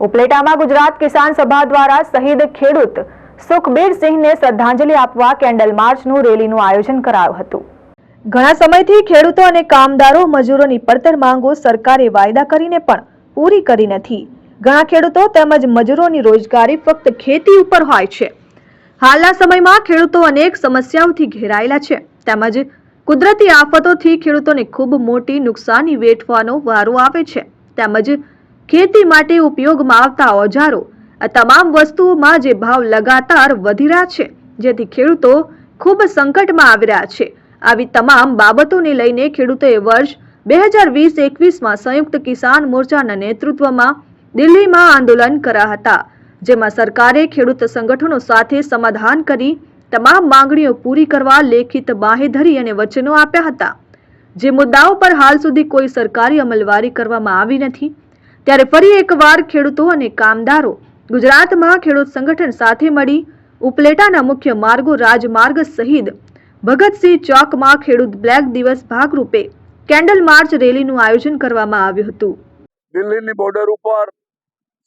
ઉપલેટામાં ગુજરાત કિસાન સભા દ્વારા શહીદ ખેડૂત સુખબીરસિંહને શ્રદ્ધાંજલિ આપવા કેન્ડલ માર્ચનું રેલીનું આયોજન કરાયું હતું. ઘણા સમયથી ખેડૂતો અને કામદારો મજૂરોની પડતર માંગો સરકારે વાયદા કરીને પણ પૂરી કરી નથી. ઘણા ખેડૂતો તેમજ મજૂરોની રોજગારી ફક્ત ખેતી ઉપર હોય છે. હાલના સમયમાં ખેડૂતો અનેક સમસ્યાઓથી ઘેરાયેલા છે. તેમજ કુદરતી આફતોથી ખેડૂતોને ખૂબ મોટી નુકસાની વેઠવાનો વારો આવે છે. તેમજ ખેતી માટે ઉપયોગમાં આવતા ઓજારો, આ તમામ વસ્તુઓમાં જે ભાવ લગાતાર વધી રહ્યા છે, જેથી ખેડૂતો ખૂબ સંકટમાં આવી રહ્યા છે. આવી તમામ બાબતોને લઈને ખેડૂતોએ વર્ષ બે હજાર વીસ એકવીસમાં સંયુક્ત કિસાન મોરચાના નેતૃત્વમાં દિલ્હીમાં આંદોલન કર્યા હતા, જેમાં સરકારે ખેડૂત સંગઠનો સાથે સમાધાન કરી તમામ માંગણીઓ પૂરી કરવા લેખિત બાહેધરી અને વચનો આપ્યા હતા. જે મુદ્દાઓ પર હાલ સુધી કોઈ સરકારી અમલવારી કરવામાં આવી નથી ત્યારે ફરી એકવાર ખેડૂતો અને કામદારો ગુજરાતમાં ખેડૂત સંગઠન સાથે મળી ઉપલેટાના મુખ્ય માર્ગો રાજમાર્ગ સહિત ભગતસિંહ ચોકમાં ખેડૂત બ્લેક દિવસ ભાગરૂપે કેન્ડલ માર્ચ રેલીનું આયોજન કરવામાં આવ્યું હતું. દિલ્હીની બોર્ડર ઉપર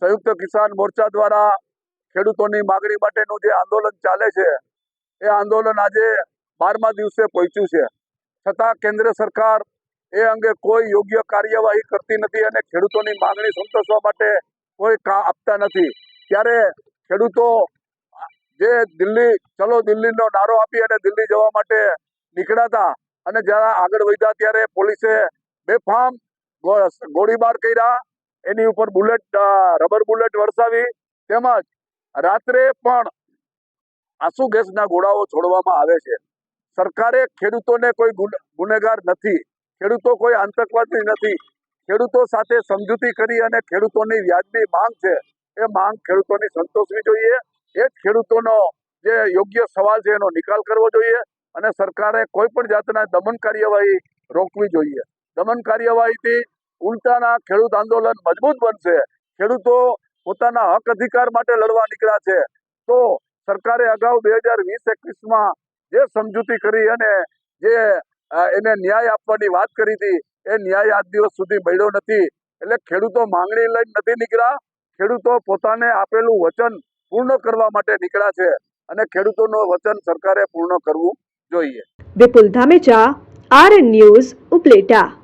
સંયુક્ત કિસાન મોરચા દ્વારા ખેડૂતોની માગણી માટેનું જે આંદોલન ચાલે છે, એ આંદોલન આજે બારમા દિવસે પહોંચ્યું છે. છતાં કેન્દ્ર સરકાર એ અંગે કોઈ યોગ્ય કાર્યવાહી કરતી નથી અને ખેડૂતોની માંગણી સંતોષવા માટે કોઈ કા આપતા નથી. ત્યારે ખેડૂતો જે દિલ્હી, ચલો દિલ્હીનો નારો આપી અને દિલ્હી જવા માટે નીકળ્યા અને જ્યારે આગળ વધ્યા ત્યારે પોલીસે બેફામ ગોળીબાર કર્યા. એની ઉપર બુલેટ રબર બુલેટ વરસાવી. તેમજ રાત્રે પણ આંસુ ગેસના ગોળાઓ છોડવામાં આવે છે. સરકારે ખેડૂતોને કોઈ ગુનેગાર નથી. ખેડૂતો કોઈ આતંકવાદી નથી. ખેડૂતો સાથે સમજૂતી કરી અને ખેડૂતોની વ્યાજબી માંગ છે, એ માંગ ખેડૂતોની સંતોષવી જોઈએ. એ જ ખેડૂતોનો જે યોગ્ય સવાલ છે એનો નિકાલ કરવો જોઈએ અને સરકારે કોઈ પણ જાતના દમન કાર્યવાહી રોકવી જોઈએ. દમન કાર્યવાહીથી ઉલટાના ખેડૂત આંદોલન મજબૂત બનશે. ખેડૂતો પોતાના હક અધિકાર માટે લડવા નીકળ્યા છે. તો સરકારે અગાઉ બે હજાર વીસ એકવીસમાં જે સમજૂતી કરી અને જે એને ન્યાય આપવાની વાત કરી હતી. એ ન્યાય આજ દિવસ સુધી મળ્યો નથી. એટલે ખેડૂતો માંગણી લઈને નથી નીકળ્યા. ખેડૂતો પોતાને આપેલું વચન પૂર્ણ કરવા માટે નીકળ્યા છે અને ખેડૂતોનું વચન સરકારે પૂર્ણ કરવું જોઈએ. Vipul Dhamecha R news, Upleta.